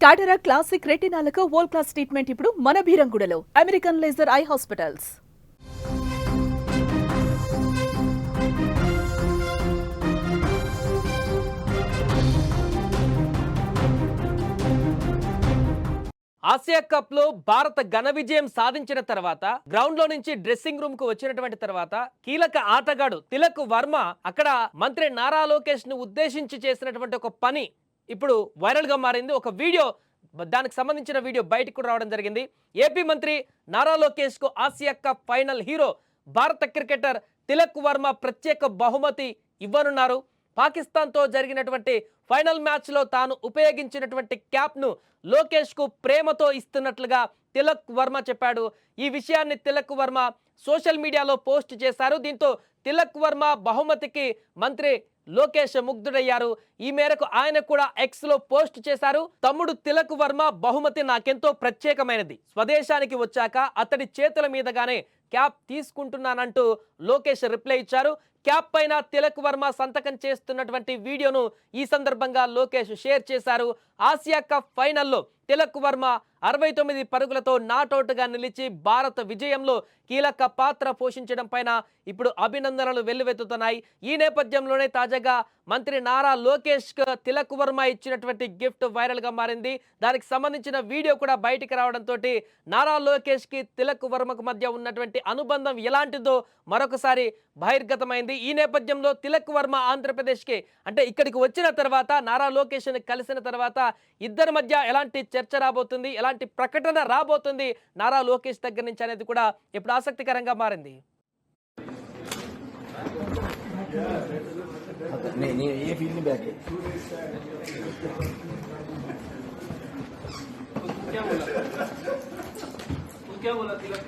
టాటరా classic రెటినాలకు world class treatment ఇప్పుడు మన బీరంగుడలో American laser eye hospitals Asia కప్లో భారత ఘన విజయం సాధించిన తర్వాత గ్రౌండ్లో నుంచి డ్రెస్సింగ్ రూమ్కు వచ్చినటువంటి తర్వాత కీలక ఆటగాడు తిలక్ వర్మ అక్కడ మంత్రి నారా లోకేష్ను ఉద్దేశించి చేసినటువంటి ఒక పని ఇప్పుడు వైరల్గా మారింది ఒక వీడియో దానికి సంబంధించిన వీడియో బయటకు కూడా రావడం జరిగింది. ఏపీ మంత్రి నారా లోకేష్కు ఆసియా కప్ ఫైనల్ హీరో భారత క్రికెటర్ తిలక్ వర్మ ప్రత్యేక బహుమతి ఇవ్వనున్నారు. పాకిస్తాన్తో జరిగినటువంటి ఫైనల్ మ్యాచ్లో తాను ఉపయోగించినటువంటి క్యాప్ను లోకేష్కు ప్రేమతో ఇస్తున్నట్లుగా తిలక్ వర్మ చెప్పాడు. ఈ విషయాన్ని తిలక్ వర్మ సోషల్ మీడియాలో పోస్ట్ చేశారు. దీంతో తిలక్ వర్మ బహుమతికి మంత్రి లోకేష్ ముగ్ధుడయ్యారు. ఈ మేరకు ఆయన కూడా ఎక్స్లో పోస్ట్ చేశారు. తమ్ముడు తిలక్ వర్మ బహుమతి నాకెంతో ప్రత్యేకమైనది. స్వదేశానికి వచ్చాక అతడి చేతుల మీదగానే క్యాప్ తీసుకుంటున్నానంటూ లోకేష్ రిప్లై ఇచ్చారు. క్యాప్ పైన తిలక్ వర్మ సంతకం చేస్తున్నటువంటి వీడియోను ఈ సందర్భంగా లోకేష్ షేర్ చేశారు. ఆసియా కప్ ఫైనల్లో తిలక్ వర్మ అరవై తొమ్మిది పరుగులతో నాటౌట్గా నిలిచి భారత విజయంలో కీలక పాత్ర పోషించడం పైన ఇప్పుడు అభినందనలు వెల్లువెత్తుతున్నాయి. ఈ నేపథ్యంలోనే తాజాగా మంత్రి నారా లోకేష్ తిలక్ వర్మ ఇచ్చినటువంటి గిఫ్ట్ వైరల్గా మారింది. దానికి సంబంధించిన వీడియో కూడా బయటికి రావడంతో నారా లోకేష్కి తిలక్ వర్మకు మధ్య ఉన్నటువంటి అనుబంధం ఎలాంటిదో మరొకసారి బహిర్గతమైంది. ఈ నేపథ్యంలో తిలక్ వర్మ ఆంధ్రప్రదేశ్కి అంటే ఇక్కడికి వచ్చిన తర్వాత నారా లోకేష్ని కలిసిన తర్వాత ఇద్దరి మధ్య ఎలాంటి చర్చ రాబోతుంది ఎలాంటి ప్రకటన రాబోతుంది నారా లోకేష్ దగ్గర నుంచి అనేది కూడా ఇప్పుడు ఆసక్తికరంగా మారింది. नहीं नहीं ये फील नहीं बैठे क्या बोला? क्या बोला? तिलक